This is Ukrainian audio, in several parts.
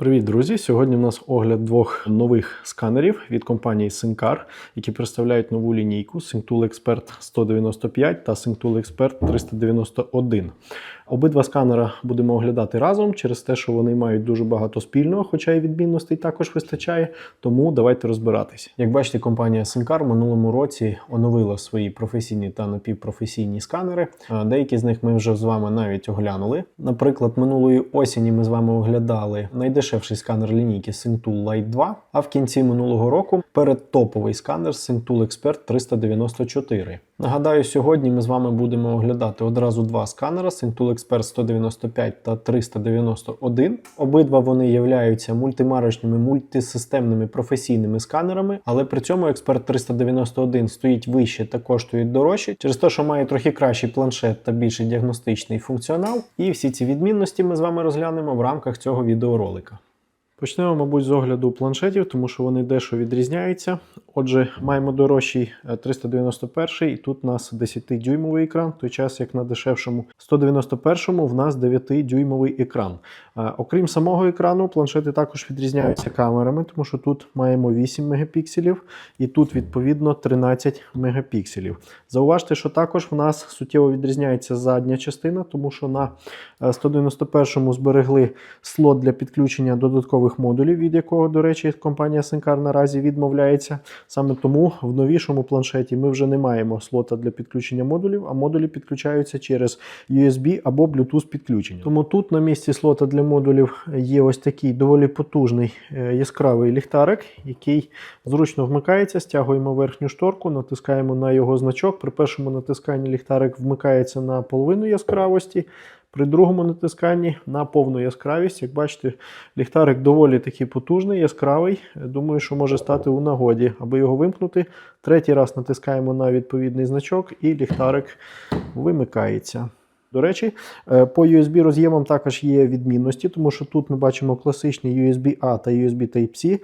Привіт, друзі! Сьогодні в нас огляд двох нових сканерів від компанії Syncar, які представляють нову лінійку SyncTool Expert 195 та SyncTool Expert 391. Обидва сканера будемо оглядати разом через те, що вони мають дуже багато спільного, хоча і відмінностей також вистачає. Тому давайте розбиратись. Як бачите, компанія Syncar минулому році оновила свої професійні та напівпрофесійні сканери. Е, Деякі з них ми вже з вами навіть оглянули. Наприклад, минулої осені ми з вами оглядали найдешевший сканер лінійки SyncTool Lite 2, а в кінці минулого року передтоповий сканер SyncTool Expert 394. Нагадаю, сьогодні ми з вами будемо оглядати одразу два сканера SyncTool Expert 195 та 391. Обидва вони являються мультимарочними мультисистемними професійними сканерами, але при цьому Expert 391 стоїть вище та коштує дорожче, через те, що має трохи кращий планшет та більший діагностичний функціонал. І всі ці відмінності ми з вами розглянемо в рамках цього відеоролика. Почнемо, мабуть, з огляду планшетів, тому що вони дещо відрізняються. Отже, маємо дорожчий е, 391 і тут у нас 10-дюймовий екран, в той час як на дешевшому 191-му в нас 9-дюймовий екран. Е, Окрім самого екрану, планшети також відрізняються камерами, тому що тут маємо 8 мегапікселів і тут, відповідно, 13 мегапікселів. Зауважте, що також в нас суттєво відрізняється задня частина, тому що на е, 191 зберегли слот для підключення додаткових модулів, від якого, до речі, компанія Syncar наразі відмовляється. Саме тому в новішому планшеті ми вже не маємо слота для підключення модулів, а модулі підключаються через USB або Bluetooth підключення. Тому тут на місці слота для модулів є ось такий доволі потужний е, яскравий ліхтарик, який зручно вмикається. Стягуємо верхню шторку, натискаємо на його значок. При першому натисканні ліхтарик вмикається на половину яскравості. При другому натисканні на повну яскравість, як бачите, ліхтарик доволі таки потужний, яскравий. Думаю, що може стати у нагоді, аби його вимкнути. Третій раз натискаємо на відповідний значок, і ліхтарик вимикається. До речі, е, по USB роз'ємам також є відмінності, тому що тут ми бачимо класичні USB-A та USB Type-C.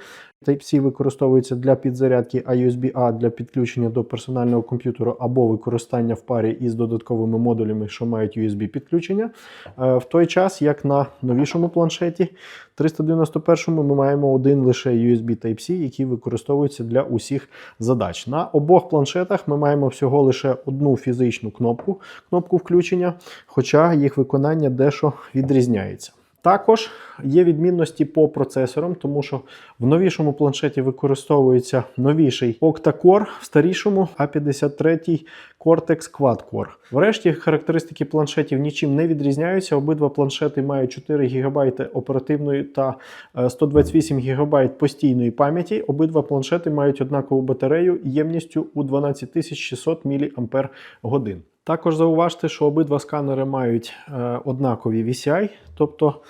Type-C використовується для підзарядки, а USB-A для підключення до персонального комп'ютера або використання в парі із додатковими модулями, що мають USB-підключення. Е, В той час, як на новішому планшеті 391 ми маємо один лише USB Type-C, який використовується для усіх задач. На обох планшетах ми маємо всього лише одну фізичну кнопку, кнопку включення, хоча їх виконання дещо відрізняється. Також є відмінності по процесорам, тому що в новішому планшеті використовується новіший Octa-Core, в старішому A53 Cortex Quad-Core. Врешті характеристики планшетів нічим не відрізняються. Обидва планшети мають 4 ГБ оперативної та е, 128 ГБ постійної пам'яті. Обидва планшети мають однакову батарею ємністю у 12600 мАч. Також зауважте, що обидва сканери мають е, однакові VCI, тобто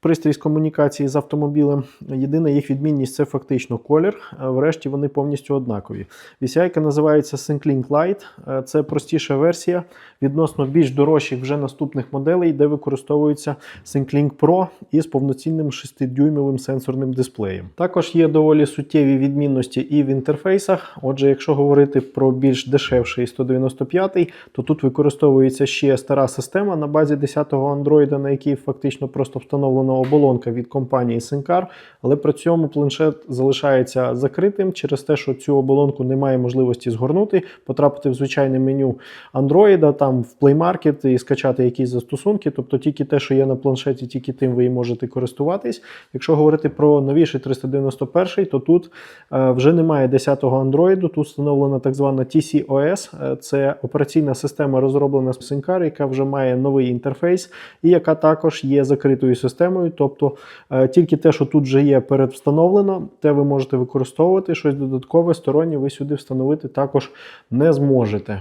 пристрій з комунікації з автомобілем. Єдина їх відмінність це фактично колір. Е, Врешті вони повністю однакові. VCI називається SyncLink Lite. Е, Це простіша версія відносно більш дорожчих вже наступних моделей, де використовується SyncLink Pro із повноцінним 6-дюймовим сенсорним дисплеєм. Також є доволі суттєві відмінності і в інтерфейсах. Отже, якщо говорити про більш дешевший 195, то тут використовується ще стара система на базі 10-го Android, на якій фактично просто встановлена оболонка від компанії Syncar, але при цьому планшет залишається закритим через те, що цю оболонку немає можливості згорнути, потрапити в звичайне меню Android, там в Play Market і скачати якісь застосунки. Тобто тільки те, що є на планшеті, тільки тим ви і можете користуватись. Якщо говорити про новіший 391, то тут е, вже немає 10-го Android, тут встановлена так звана TCOS. Е, Це операційна система, розроблена з Syncar, яка вже має новий інтерфейс, і яка також є закритою системою. Тобто е, тільки те, що тут вже є передвстановлено, те ви можете використовувати. Щось додаткове, стороннє ви сюди встановити також не зможете.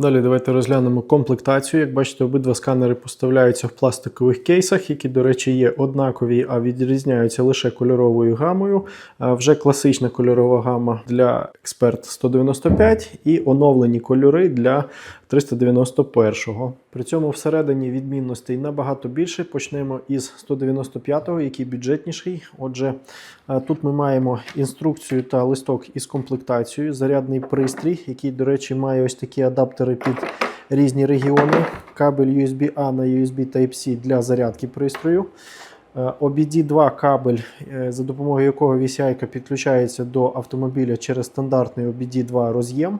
Далі давайте розглянемо комплектацію. Як бачите, обидва сканери поставляються в пластикових кейсах, які, до речі, є однакові, а відрізняються лише кольоровою гамою. Вже класична кольорова гама для Expert 195 і оновлені кольори для 391-го. При цьому всередині відмінностей набагато більше. Почнемо із 195-го, який бюджетніший. Отже, е, тут ми маємо інструкцію та листок із комплектацією, зарядний пристрій, який, до речі, має ось такі адаптери під різні регіони, кабель USB-A на USB Type-C для зарядки пристрою. Е, OBD2 кабель, е, за допомогою якого VCI підключається до автомобіля через стандартний OBD2 роз'єм,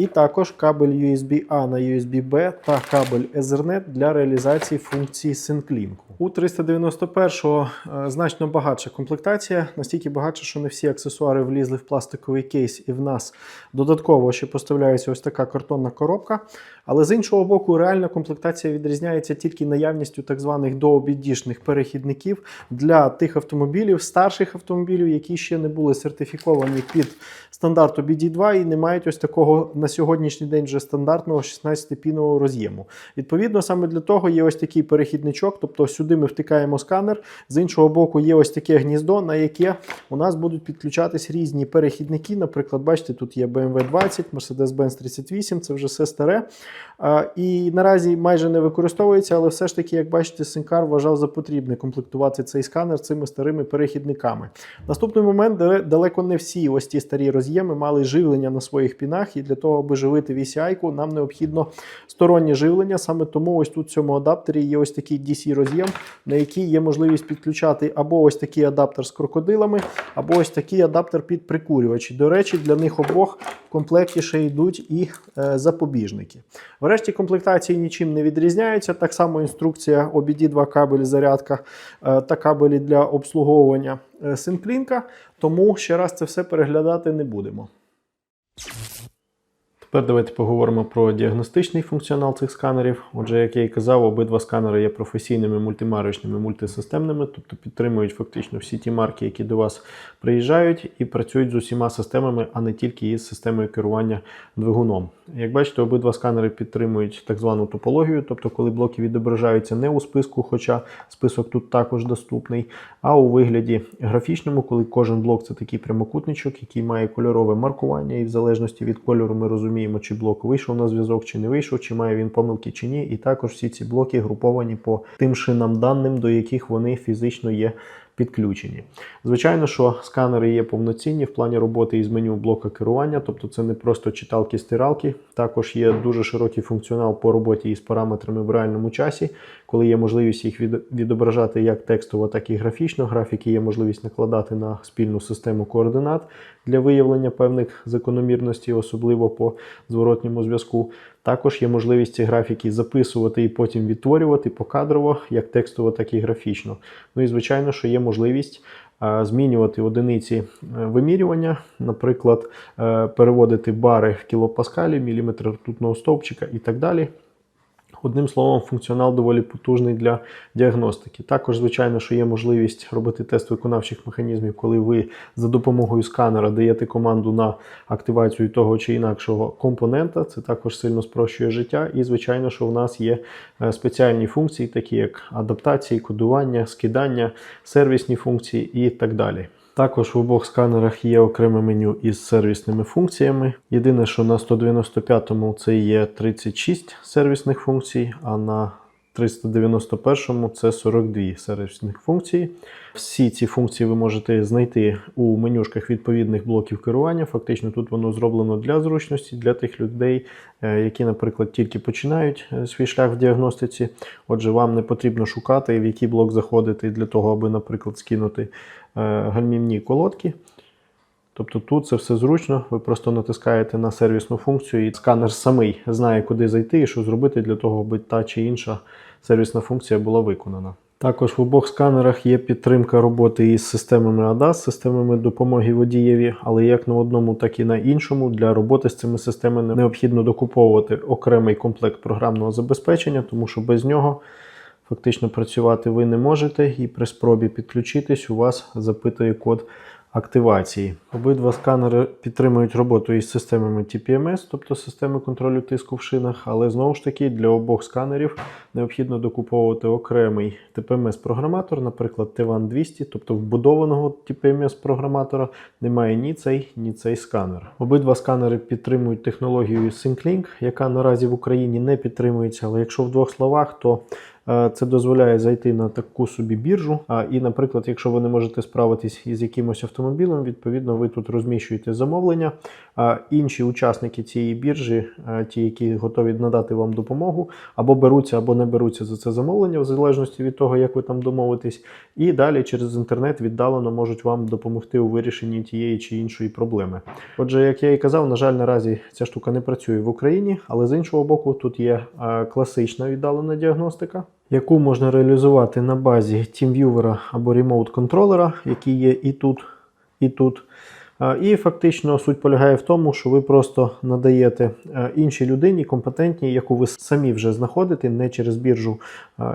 і також кабель USB-A на USB-B та кабель Ethernet для реалізації функції SyncLink. У 391 е, значно багатша комплектація, настільки багатша, що не всі аксесуари влізли в пластиковий кейс, і в нас додатково ще поставляється ось така картонна коробка. Але з іншого боку, реальна комплектація відрізняється тільки наявністю так званих дообідішних перехідників для тих автомобілів, старших автомобілів, які ще не були сертифіковані під стандарт OBD2 і не мають ось такого на сьогоднішній день вже стандартного 16-пінового роз'єму. Відповідно, саме для того є ось такий перехідничок, тобто сюди ми втикаємо сканер. З іншого боку, є ось таке гніздо, на яке у нас будуть підключатись різні перехідники. Наприклад, бачите, тут є BMW 20, Mercedes-Benz 38, це вже все старе. І наразі майже не використовується, але все ж таки, як бачите, Синкар вважав за потрібне комплектувати цей сканер цими старими перехідниками. Наступний момент далеко не всі ось ті старі роз'єми мали живлення на своїх пінах, і для того, аби живити VCI-ку, нам необхідно стороннє живлення. Саме тому ось тут в цьому адаптері є ось такий DC-роз'єм, на який є можливість підключати або ось такий адаптер з крокодилами, або ось такий адаптер під прикурювач. До речі, для них обох в комплекті ще йдуть і е, запобіжники. В решті комплектації нічим не відрізняються. Так само інструкція OBD2 кабель зарядка е, та кабелі для обслуговування е, синклінка. Тому ще раз це все переглядати не будемо. Тепер давайте поговоримо про діагностичний функціонал цих сканерів. Отже, як я і казав, обидва сканери є професійними, мультимарочними, мультисистемними, тобто підтримують фактично всі ті марки, які до вас приїжджають, і працюють з усіма системами, а не тільки із системою керування двигуном. Як бачите, обидва сканери підтримують так звану топологію, тобто коли блоки відображаються не у списку, хоча список тут також доступний, а у вигляді графічному, коли кожен блок це такий прямокутничок, який має кольорове маркування, і в залежності від кольору ми розуміємо, чи блок вийшов на зв'язок, чи не вийшов, чи має він помилки, чи ні. І також всі ці блоки груповані по тим шинам даним, до яких вони фізично є підключені. Звичайно, що сканери є повноцінні в плані роботи із меню блока керування, тобто це не просто читалки-стиралки. Також є дуже широкий функціонал по роботі із параметрами в реальному часі, коли є можливість їх відображати як текстово, так і графічно. Графіки є можливість накладати на спільну систему координат для виявлення певних закономірностей, особливо по зворотньому зв'язку. Також є можливість ці графіки записувати і потім відтворювати покадрово, як текстово, так і графічно. Ну і звичайно, що є можливість змінювати одиниці е, вимірювання, наприклад, е, переводити бари в кілопаскалі, міліметр ртутного стовпчика і так далі. Одним словом, функціонал доволі потужний для діагностики. Також, звичайно, що є можливість робити тест виконавчих механізмів, коли ви за допомогою сканера даєте команду на активацію того чи інакшого компонента. Це також сильно спрощує життя. І, звичайно, що в нас є е, спеціальні функції, такі як адаптації, кодування, скидання, сервісні функції і так далі. Також в обох сканерах є окреме меню із сервісними функціями. Єдине, що на 195-му це є 36 сервісних функцій, а на 391-му це 42 сервісних функції. Всі ці функції ви можете знайти у менюшках відповідних блоків керування. Фактично тут воно зроблено для зручності, для тих людей, е, які, наприклад, тільки починають е, свій шлях в діагностиці. Отже, вам не потрібно шукати, в який блок заходити для того, аби, наприклад, скинути гальмівні колодки. Тобто тут це все зручно, ви просто натискаєте на сервісну функцію, і сканер самий знає, куди зайти і що зробити для того, аби та чи інша сервісна функція була виконана. Також в обох сканерах є підтримка роботи із системами ADAS, системами допомоги водієві, але як на одному, так і на іншому. Для роботи з цими системами необхідно докуповувати окремий комплект програмного забезпечення, тому що без нього фактично працювати ви не можете, і при спробі підключитись у вас запитує код активації. Обидва сканери підтримують роботу із системами TPMS, тобто системи контролю тиску в шинах, але знову ж таки для обох сканерів необхідно докуповувати окремий TPMS-програматор, наприклад, T1 200, тобто вбудованого TPMS-програматора немає ні цей, ні цей сканер. Обидва сканери підтримують технологію SyncLink, яка наразі в Україні не підтримується, але якщо в двох словах, то Це дозволяє зайти на таку собі біржу. І, наприклад, якщо ви не можете справитись із якимось автомобілем, відповідно, ви тут розміщуєте замовлення. А інші учасники цієї біржі, ті, які готові надати вам допомогу, або беруться, або не беруться за це замовлення, в залежності від того, як ви там домовитесь, і далі через інтернет віддалено можуть вам допомогти у вирішенні тієї чи іншої проблеми. Отже, як я і казав, на жаль, наразі ця штука не працює в Україні, але з іншого боку, тут є класична віддалена діагностика. Яку можна реалізувати на базі TeamViewer або Remote контролера, який є і тут, і тут. І фактично суть полягає в тому, що ви просто надаєте е, іншій людині компетентній, яку ви самі вже знаходите, не через біржу,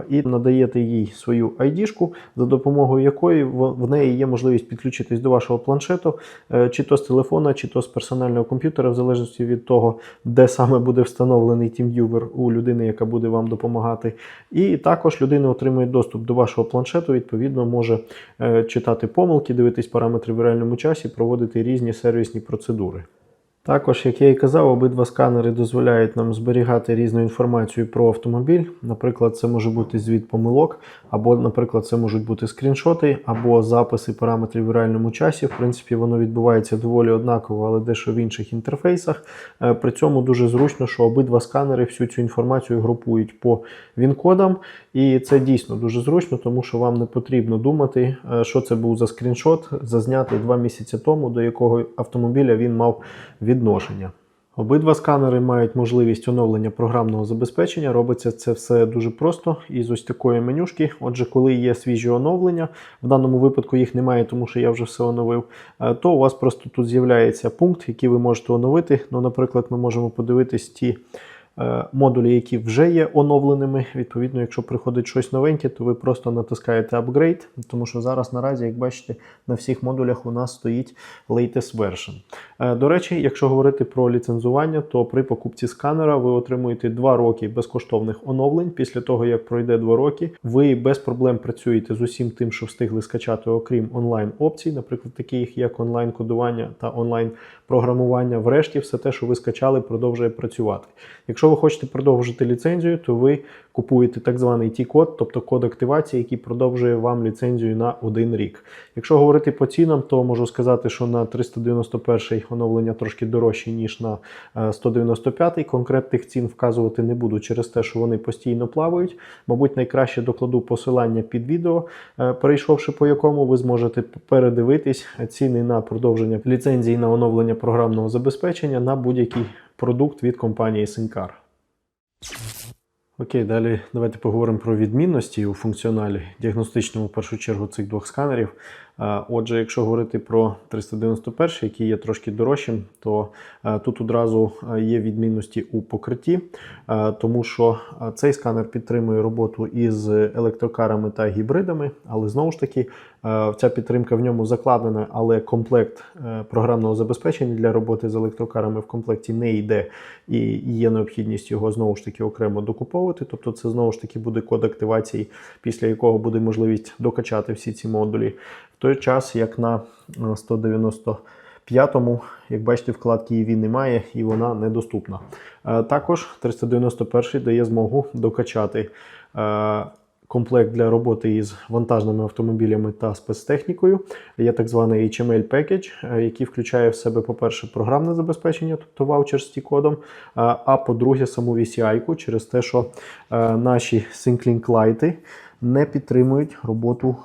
і надаєте їй свою ID-шку, за допомогою якої в в неї є можливість підключитись до вашого планшету, е, чи то з телефона, чи то з персонального комп'ютера, в залежності від того, де саме буде встановлений TeamViewer у людини, яка буде вам допомагати. І також людина отримує доступ до вашого планшету, відповідно, може е, читати помилки, дивитись параметри в реальному часі, проводити різні сервісні процедури. Також, як я і казав, обидва сканери дозволяють нам зберігати різну інформацію про автомобіль. Наприклад, це може бути звіт помилок, або, наприклад, це можуть бути скріншоти, або записи параметрів в реальному часі. В принципі, воно відбувається доволі однаково, але дещо в інших інтерфейсах. Е, При цьому дуже зручно, що обидва сканери всю цю інформацію групують по він-кодам. І це дійсно дуже зручно, тому що вам не потрібно думати, е, що це був за скріншот, зазнятий два місяці тому, до якого автомобіля він мав відношення. Обидва сканери мають можливість оновлення програмного забезпечення. Робиться це все дуже просто із ось такої менюшки. Отже, коли є свіжі оновлення, в даному випадку їх немає, тому що я вже все оновив, е, то у вас просто тут з'являється пункт, який ви можете оновити. Ну, наприклад, ми можемо подивитись ті модулі, які вже є оновленими. Відповідно, якщо приходить щось новеньке, то ви просто натискаєте Upgrade, тому що зараз наразі, як бачите, на всіх модулях у нас стоїть latest version. Е, До речі, якщо говорити про ліцензування, то при покупці сканера ви отримуєте 2 роки безкоштовних оновлень. Після того, як пройде 2 роки, ви без проблем працюєте з усім тим, що встигли скачати, окрім онлайн опцій, наприклад, таких як онлайн-кодування та онлайн-програмування. Врешті, все те, що ви скачали, продовжує працювати. Якщо ви хочете продовжити ліцензію, то ви купуєте так званий T-код, тобто код активації, який продовжує вам ліцензію на один рік. Якщо говорити по цінам, то можу сказати, що на 391 оновлення трошки дорожче, ніж на е, 195. Конкретних цін вказувати не буду через те, що вони постійно плавають. Мабуть, найкраще докладу посилання під відео, е, перейшовши по якому ви зможете передивитись ціни на продовження ліцензії на оновлення програмного забезпечення на будь-який продукт від компанії Синкар. Окей, далі давайте поговоримо про відмінності у функціоналі діагностичному в першу чергу цих двох сканерів. Отже, якщо говорити про 391, який є трошки дорожчим, то е, тут одразу е, є відмінності у покритті, е, тому що цей сканер підтримує роботу із електрокарами та гібридами, але знову ж таки ця підтримка в ньому закладена, але комплект програмного забезпечення для роботи з електрокарами в комплекті не йде, і є необхідність його знову ж таки окремо докуповувати. Тобто, це знову ж таки буде код активації, після якого буде можливість докачати всі ці модулі. В той час, як на е, 195-му, як бачите, вкладки EV немає і вона недоступна. Е, Також 391 дає змогу докачати е, комплект для роботи із вантажними автомобілями та спецтехнікою. Є так званий HML Package, е, який включає в себе, по-перше, програмне забезпечення, тобто ваучер з T-кодом, е, а по-друге, саму VCI-ку через те, що е, наші SyncLink лайти не підтримують роботу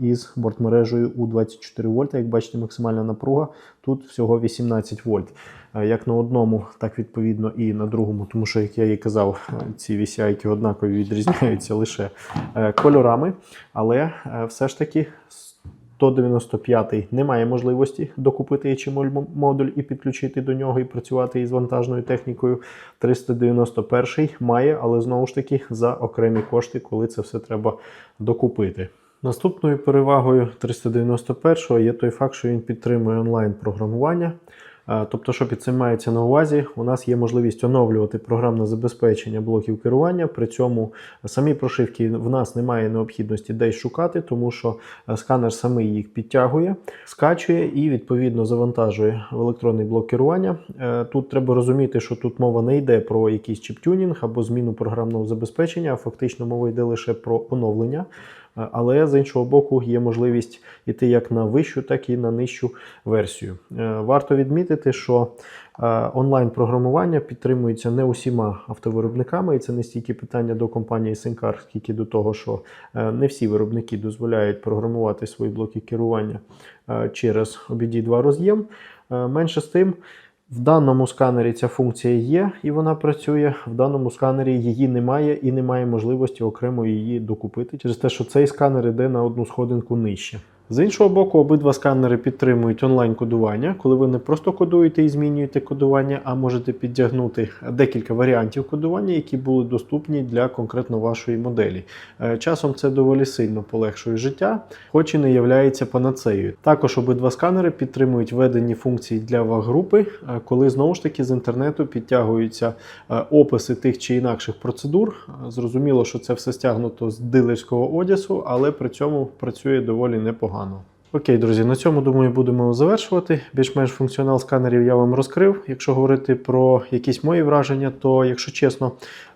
із бортмережею у 24 вольта. Як бачите, максимальна напруга тут всього 18 вольт. Як на одному, так відповідно і на другому, тому що, як я і казав, ці VCI однакові відрізняються лише е, кольорами, але е, все ж таки 195 немає можливості докупити HML модуль і підключити до нього і працювати із вантажною технікою. 391 має, але знову ж таки за окремі кошти, коли це все треба докупити. Наступною перевагою 391 є той факт, що він підтримує онлайн-програмування. Е, Тобто, що під цим мається на увазі, у нас є можливість оновлювати програмне забезпечення блоків керування. При цьому самі прошивки в нас немає необхідності десь шукати, тому що е, сканер самий їх підтягує, скачує і відповідно завантажує в електронний блок керування. Е, Тут треба розуміти, що тут мова не йде про якийсь чіп-тюнінг або зміну програмного забезпечення, а фактично мова йде лише про оновлення. Е, Але з іншого боку, є можливість йти як на вищу, так і на нижчу версію. Е, Варто відмітити, що е, онлайн-програмування підтримується не усіма автовиробниками, і це не стільки питання до компанії Сенкар, скільки до того, що не всі виробники дозволяють програмувати свої блоки керування через OBD2 роз'єм. Е, Менше з тим. В даному сканері ця функція є і вона працює. В даному сканері її немає і немає можливості окремо її докупити через те, що цей сканер йде на одну сходинку нижче. З іншого боку, обидва сканери підтримують онлайн-кодування, коли ви не просто кодуєте і змінюєте кодування, а можете підтягнути декілька варіантів кодування, які були доступні для конкретно вашої моделі. Е, Часом це доволі сильно полегшує життя, хоч і не являється панацеєю. Також обидва сканери підтримують введені функції для ваг-групи, е, коли знову ж таки з інтернету підтягуються е, описи тих чи інакших процедур. Зрозуміло, що це все стягнуто з дилерського одязу, але при цьому працює доволі непогано. Окей, друзі, на цьому думаю, будемо завершувати. Більш-менш функціонал сканерів я вам розкрив. Якщо говорити про якісь мої враження, то, якщо чесно,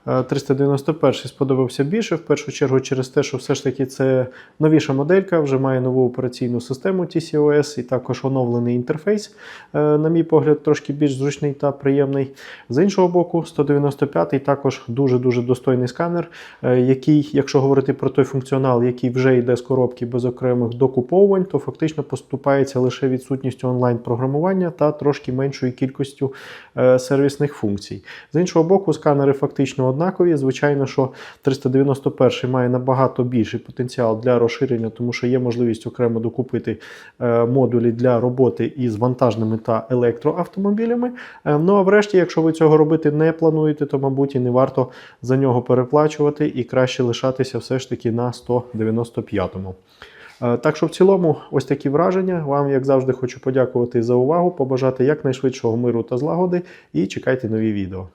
391 сподобався більше. В першу чергу через те, що все ж таки це новіша моделька, вже має нову операційну систему TCOS і також оновлений інтерфейс, е, на мій погляд, трошки більш зручний та приємний. З іншого боку, 195 також дуже-дуже достойний сканер, е, який, якщо говорити про той функціонал, який вже йде з коробки без окремих докуповувань, то фактично поступається лише відсутністю онлайн-програмування та трошки меншою кількістю е, сервісних функцій. З іншого боку, сканери фактично однакові. Звичайно, що 391 має набагато більший потенціал для розширення, тому що є можливість окремо докупити е, модулі для роботи із вантажними та електроавтомобілями. Е, Ну а врешті, якщо ви цього робити не плануєте, то мабуть і не варто за нього переплачувати і краще лишатися все ж таки на 195-му. Е, Так що в цілому, ось такі враження. Вам, як завжди, хочу подякувати за увагу, побажати якнайшвидшого миру та злагоди і чекайте нові відео.